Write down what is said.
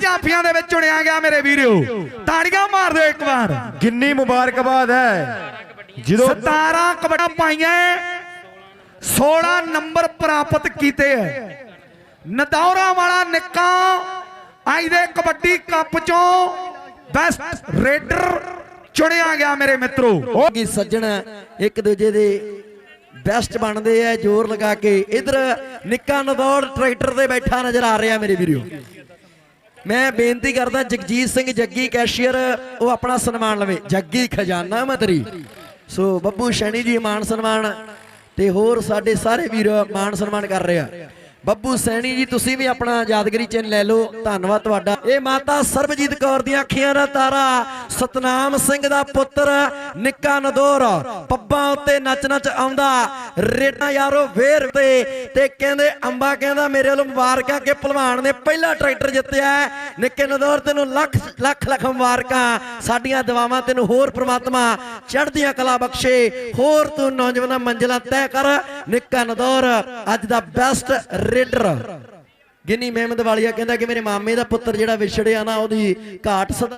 ਜਾਫੀਆਂ ਦੇ। ਵਿੱਚ ਚੁਣਿਆ ਗਿਆ ਮੇਰੇ ਵੀਰੋ। ਤਾੜੀਆਂ ਮਾਰ ਦਿਓ ਇੱਕ ਵਾਰ। ਕਿੰਨੀ ਮੁਬਾਰਕਬਾਦ ਹੈ। ਜਦੋਂ 17 ਕਬੜਾ ਪਾਈਆਂ 16 ਨੰਬਰ ਪ੍ਰਾਪਤ ਕੀਤੇ ਹੈ ਨਦੌਰਾ ਵਾਲਾ ਨਿੱਕਾ ਅੱਜ ਦੇ ਕਬੱਡੀ ਕੱਪ ਚੋਂ ਬੈਸਟ ਰੇਡਰ ਚੁਣਿਆ ਗਿਆ ਮੇਰੇ ਮਿੱਤਰੋ। ਉਹ ਕੀ ਸੱਜਣ ਇੱਕ ਦੂਜੇ ਦੇ ਬੈਸਟ ਬਣਦੇ ਆ, ਜ਼ੋਰ ਲਗਾ ਕੇ। ਇਧਰ ਨਿੱਕਾ ਨਦੌੜ ਟਰੈਕਟਰ ਤੇ ਬੈਠਾ ਨਜ਼ਰ ਆ ਰਿਹਾ ਮੇਰੇ ਵੀਰੋ। ਮੈਂ ਬੇਨਤੀ ਕਰਦਾ, ਜਗਜੀਤ ਸਿੰਘ ਜੱਗੀ ਕੈਸ਼ੀਅਰ, ਉਹ ਆਪਣਾ ਸਨਮਾਨ ਲਵੇ। ਜੱਗੀ ਖਜ਼ਾਨਾ ਮਤਰੀ ਸੋ ਬੱਬੂ ਸ਼ੈਣੀ ਜੀ ਮਾਨ ਸਨਮਾਨ ਤੇ ਹੋਰ ਸਾਡੇ ਸਾਰੇ ਵੀਰ ਮਾਨ ਸਨਮਾਨ ਕਰ ਰਹੇ ਆ। ਬੱਬੂ ਸੈਣੀ ਜੀ, ਤੁਸੀਂ ਵੀ ਆਪਣਾ ਯਾਦਗਰੀ ਚਿੰਨ੍ਹ ਲੈ ਲਓ। ਧੰਨਵਾਦ ਤੁਹਾਡਾ। ਇਹ ਮਾਤਾ ਸਰਬਜੀਤ ਕੌਰ ਦੀਆਂ ਅੱਖੀਆਂ ਦਾ ਤਾਰਾ। ਸਤਨਾਮ ਸਿੰਘ ਦਾ ਪੁੱਤਰ ਨਿੱਕਾ ਨਦੋਰ ਪੱਬਾਂ ਉੱਤੇ ਨੱਚ ਨੱਚ ਆਉਂਦਾ। ਰੇਟਾਂ ਯਾਰੋ ਵੇਰ ਤੇ ਤੇ ਕਹਿੰਦੇ, ਅੰਬਾ ਕਹਿੰਦਾ, ਮੇਰੇ ਵੱਲੋਂ ਮੁਬਾਰਕਾਂ ਕਿ ਭਲਵਾਨ ਨੇ ਪਹਿਲਾ ਟਰੈਕਟਰ ਜਿੱਤਿਆ ਨਿੱਕੇ ਨਦੌਰ, ਤੈਨੂੰ ਲੱਖ ਲੱਖ ਲੱਖ ਮੁਬਾਰਕਾਂ। ਸਾਡੀਆਂ ਦੁਆਵਾਂ ਤੈਨੂੰ ਹੋਰ ਪ੍ਰਮਾਤਮਾ ਚੜ੍ਹਦੀਆਂ ਕਲਾ ਬਖਸ਼ੇ। ਹੋਰ ਤੂੰ ਨੌਜਵਾਨਾਂ ਮੰਜ਼ਿਲਾਂ ਤੈਅ ਕਰ। ਨਿੱਕਾ ਨਦੌਰ, ਅੱਜ ਦਾ ਬੈਸਟ ਰੇਡਰ ਗਿਨੀ ਮਹਿਮਦ ਵਾਲੀਆ ਕਹਿੰਦਾ ਕਿ ਮੇਰੇ ਮਾਮੇ ਦਾ ਪੁੱਤਰ ਜਿਹੜਾ ਵਿਛੜਿਆ ਨਾ, ਉਹਦੀ ਘਾਟ